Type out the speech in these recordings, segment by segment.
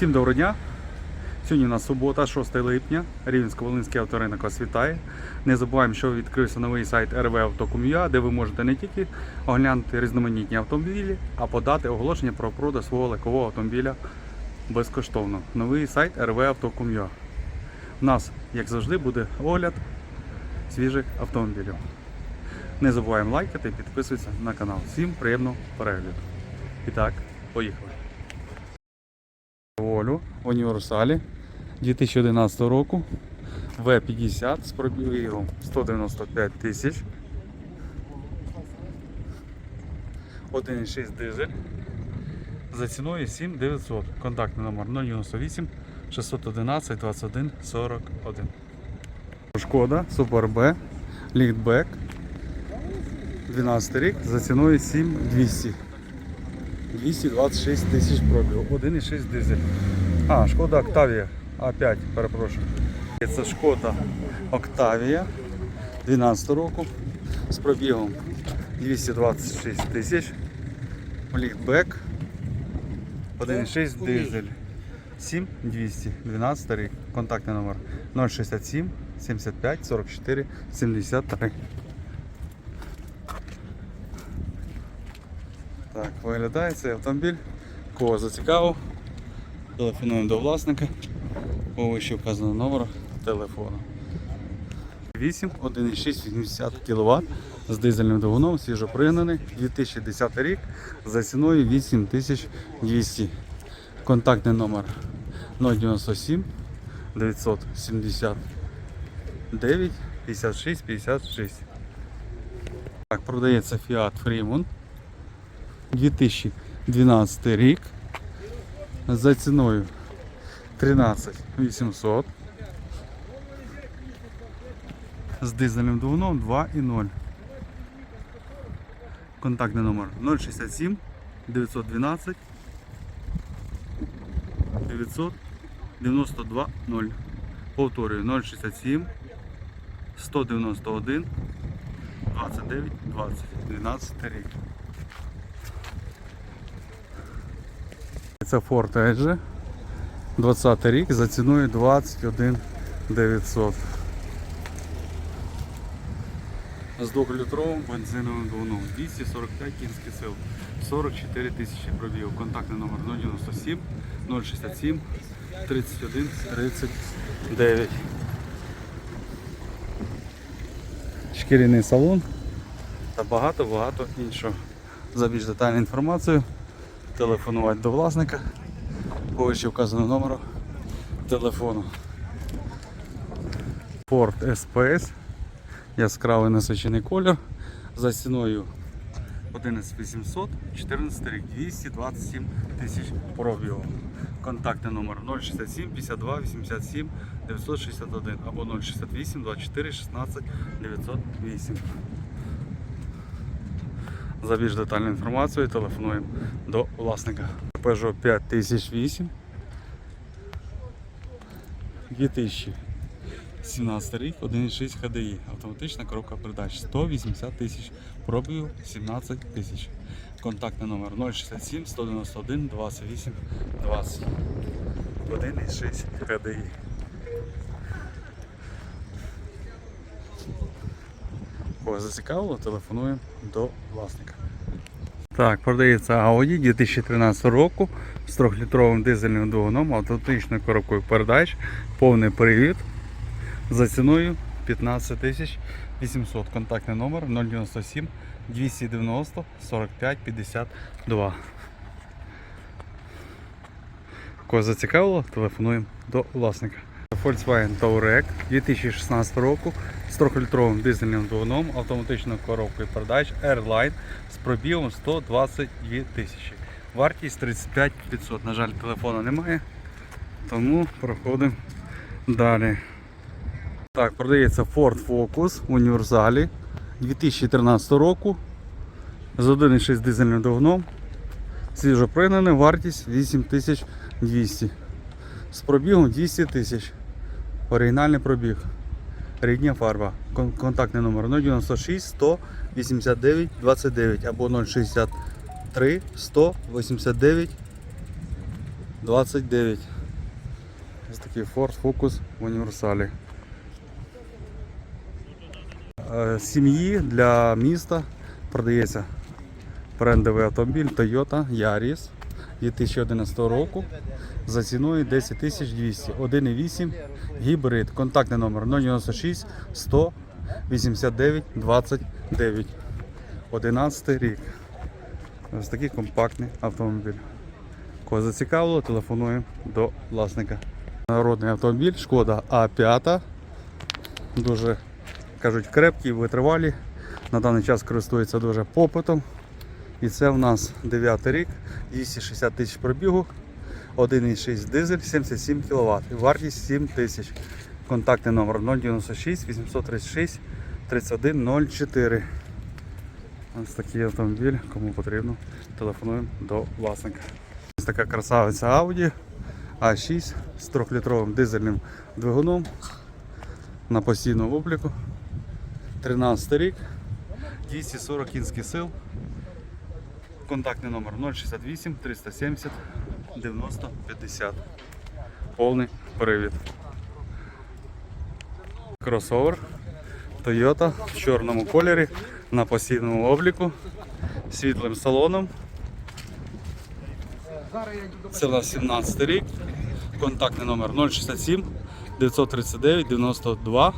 Всім доброго дня. Сьогодні у нас субота, 6 липня. Рівненсько-Волинський авторинок вас вітає. Не забуваємо, що відкрився новий сайт rvauto.com.ua, де ви можете не тільки оглянути різноманітні автомобілі, а подати оголошення про продаж свого легкового автомобіля безкоштовно. Новий сайт rvauto.com.ua. У нас, як завжди, буде огляд свіжих автомобілів. Не забуваємо лайкати і підписуватися на канал. Всім приємного перегляду. І так, поїхали. Волю в універсалі 2011 року В50 з пробігом 195 тисяч. 1,6 дизель. За ціною 7900. Контактний номер 098 611 21 41. Шкода Супер Б Ліфтбек 12 рік за ціною 7200. 226 тисяч пробігу. 1,6 дизель. А, шкода Октавія. А5, перепрошую. Це шкода Октавія 12 року з пробігом 226 тисяч. Ліфтбек. 1,6 дизель. 7200, 12 рік. Контактний номер 067 75 44 73. Так, виглядає цей автомобіль. Кого зацікавив, телефонуємо до власника по вище вказаного номера телефону. 8, 1,6 80 кВт з дизельним двигуном, свіжопригнаний, 2010 рік за ціною 8200. Контактний номер 097 979 56 56. Так, продається Fiat Fremont 2012 рік за ціною 13 800 з дизельним двигуном 2.0. Контактний номер 067 912 992 0. Повторюю 067 191 29 20 12 рік. Це Ford Edge 20 рік за ціною 21 900. З 2-літровим бензиновим двигуном 245 кінських сил, 44 тисячі пробігів. Контактний номер 097 067 31 39. Шкіряний салон та багато-багато іншого. За більш детальну інформацію телефонувати до власника по вище номеру телефону. Ford SPS, яскравий насичений колір за ціною 11800, 14 рік, 227 тисяч пробігу. Контактний номер 067 52 87 961 або 068 24 16 908. За більш детальну інформацію телефонуємо до власника. Peugeot 5008 2017 рік, 1.6 HDI, автоматична коробка передач 180 тисяч, пробію 17 тисяч. Контактний номер 067 191 28 20. 1.6 HDI. Кого зацікавило, телефонуємо до власника. Так, продається Audi 2013 року з 3-літровим дизельним двигуном, автоматичною коробкою передач, повний привід за ціною 15 тисяч 800. Контактний номер 097 290 45 52. Кого зацікавило, телефонуємо до власника. Volkswagen Touareg 2016 року з 3-літровим дизельним двигуном, автоматичною коробкою передач Airline з пробігом 122 тисячі. Вартість 35 500. На жаль, телефону немає, тому проходимо далі. Так, продається Ford Focus в універсалі 2013 року з 1,6 дизельним двигуном. Свіжопригнаний, вартість 8200. З пробігом 200 тисяч. Оригінальний пробіг. Рідня фарба. Контактний номер 096 189 29 або 063 189 29. Ось такий Ford Focus в універсалі. Е, Сім'ї для міста продається брендовий автомобіль Toyota Yaris 2011 року за ціною 10 200 1,8 гібрид. Контактний номер 096 100 89 29. 11 рік. Ось такий компактний автомобіль. Кого зацікавило, телефонуємо до власника. Народний автомобіль, шкода А5. Дуже кажуть крепкі, витривалі. На даний час користується дуже попитом. І це в нас 9 рік, 260 тисяч пробігу, 1,6 дизель, 77 кВт. Вартість 7 тисяч. Контактний номер 096 836 3104. Ось такий автомобіль, кому потрібно, телефонуємо до власника. Ось така красавиця Audi A6 з 3-літровим дизельним двигуном на постійному обліку. 13 рік, 240 кінських сил. Контактний номер 068 370 90 50. Повний привід. Кросовер Toyota в чорному кольорі на постійному обліку, світлим салоном. Це у нас 17 рік. Контактний номер 067 939 92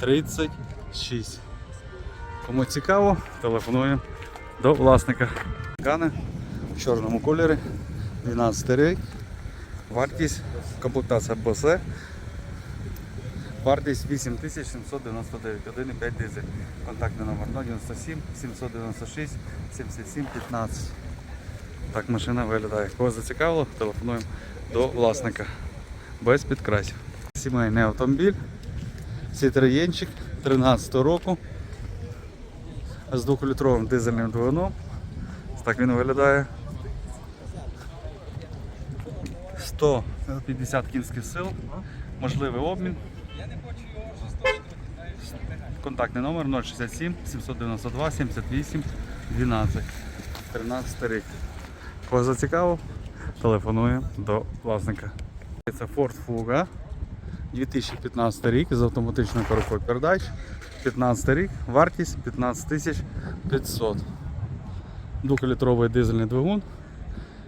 36. Кому цікаво, телефонуємо до власника. Гани в чорному кольорі. 12 рік. Вартість комплектація БС. Вартість 8799, 1,5 дизель. Контактний номер 097 796 77 15. Так машина виглядає. Кого зацікавило, телефонуємо до власника. Без підкрасів. Сімейний автомобіль. Citroenчик 13 року. З 2-літровим дизельним двигуном. Так він виглядає. 150 кінських сил. Можливий обмін. Контактний номер 067 792 78 12 13 рік. Кого зацікавив, телефонуємо до власника. Це Ford Fuga 2015 рік з автоматичною коробкою передач. 15 рік, вартість 15 500. 2-літровий дизельний двигун.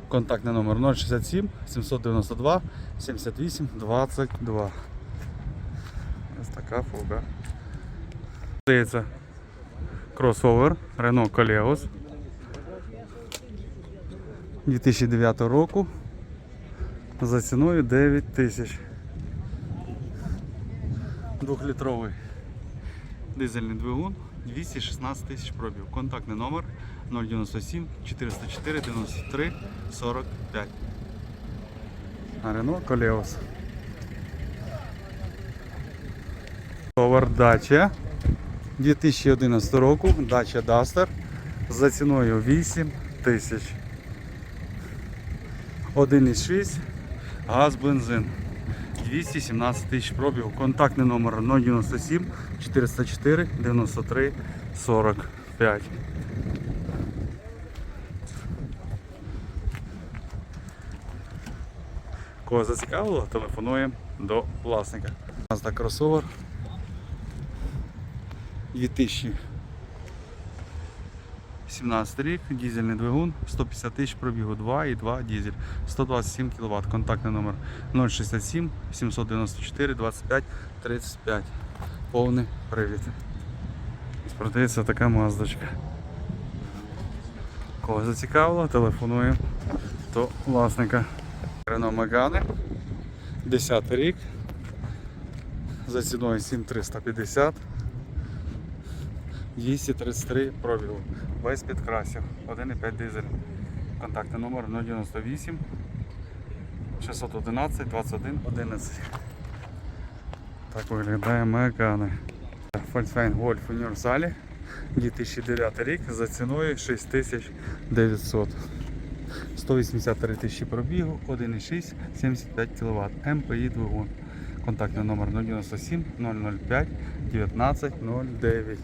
Контактний номер 067 792 78 22. Ось така фуга. Здається, кросовер Renault Coleos 2009 року за ціною 9 тисяч. Двохлітровий дизельний двигун 216 тисяч пробів. Контактний номер 097 404 93 45. А Renault Coleos. Товар Dacia 2011 року Dacia Duster за ціною 8 тисяч. 1,6 газ бензин. 217 тисяч пробігу. Контактний номер 097 404 93 45. Кого зацікавило, телефонуємо до власника. Mazda кросовер 2017 рік, дізельний двигун, 150 тисяч пробігу, 2,2 дізель, 127 кВт. Контактний номер 067 794 25 35. Повний привід. Продається така маздочка. Кого зацікавило, телефонуємо до власника. Renault Megane, 10 рік. За ціною 7350. 233 пробігу. Без підкрасів. 1,5 дизель. Контактний номер 098 611 21 11. Так виглядає Megane. Volkswagen Golf Універсалі 2009 рік за ціною 6900. 183 тисячі пробігу, 1,6, 75 кВт. МПІ двигун. Контактний номер 097 005 19 09.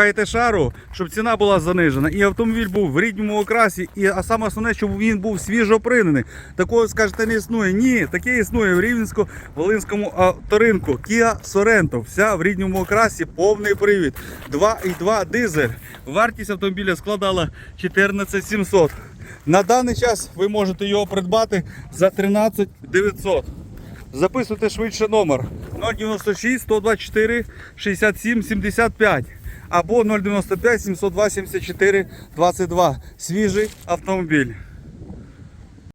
Шукаєте шару, щоб ціна була занижена, і автомобіль був в рідному окрасі, і, а саме основне, щоб він був свіжо принений. Такого, скажете, не існує. Ні, таке існує в Рівненсько-Волинському авторинку. Kia Sorento, вся в рідному окрасі, повний привід. 2,2 дизель. Вартість автомобіля складала 14 700. На даний час ви можете його придбати за 13 900. Записуйте швидше номер 096 124 67 75 або 095 702 74 22. Свіжий автомобіль.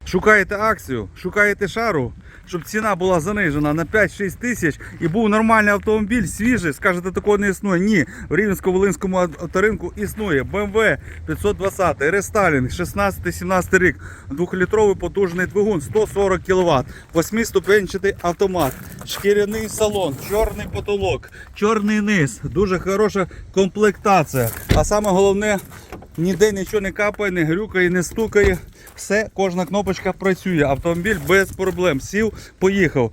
Шукаєте акцію, шукаєте шару, щоб ціна була занижена на 5-6 тисяч і був нормальний автомобіль, свіжий, скажете, такого не існує. Ні, в Рівненсько-Волинському авторинку існує BMW 520, рестайлінг, 16-17 рік, 2-літровий потужний двигун, 140 кВт, 8-ступенчатий автомат, шкіряний салон, чорний потолок, чорний низ, дуже хороша комплектація. А саме головне, ніде нічого не капає, не грюкає, не стукає. Все, кожна кнопочка працює. Автомобіль без проблем. Сів, поїхав.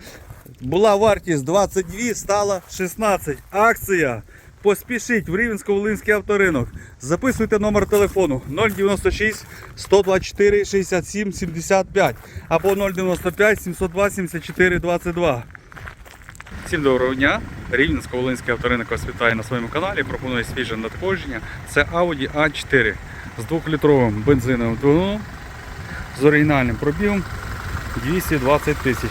Була вартість 22, стала 16. Акція. Поспішіть в Рівненсько-Волинський авторинок. Записуйте номер телефону 096 124 67 75 або 095 702 74 22. Всім доброго дня! Рівненсько-Волинський авторинок вас вітає на своєму каналі. Пропонує свіже надходження. Це Audi A4 з 2-літровим бензиновим двигуном з оригінальним пробігом 220 тисяч.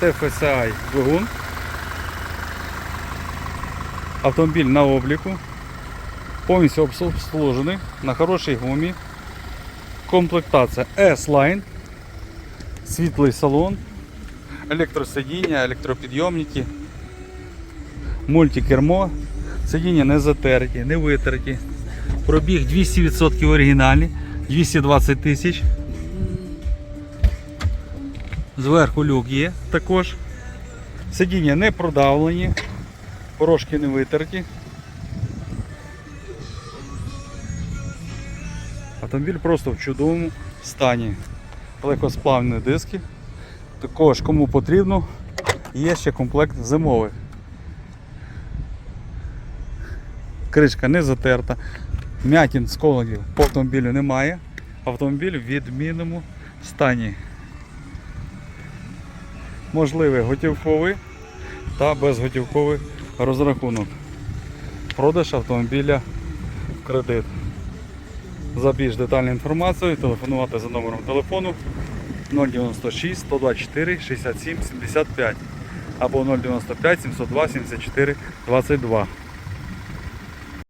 TFSI двигун. Автомобіль на обліку. Повністю обслужений на хорошій гумі. Комплектація S-Line. Світлий салон електросидіння, електропідйомники, мультикермо, сидіння не затерті, не витерті. Пробіг 200% оригінальний, 220 тисяч. Зверху люк є також. Сидіння не продавлені, порошки не витерті. Автомобіль просто в чудовому стані. Легкосплавні диски. Також кому потрібно, є ще комплект зимовий. Кришка не затерта, м'ятін сколодів по автомобілю немає. Автомобіль в відмінному стані. Можливий готівковий та безготівковий розрахунок. Продаж автомобіля в кредит. За більш детальну інформацію телефонувати за номером телефону 096 124 67 75 або 095 702 74 22.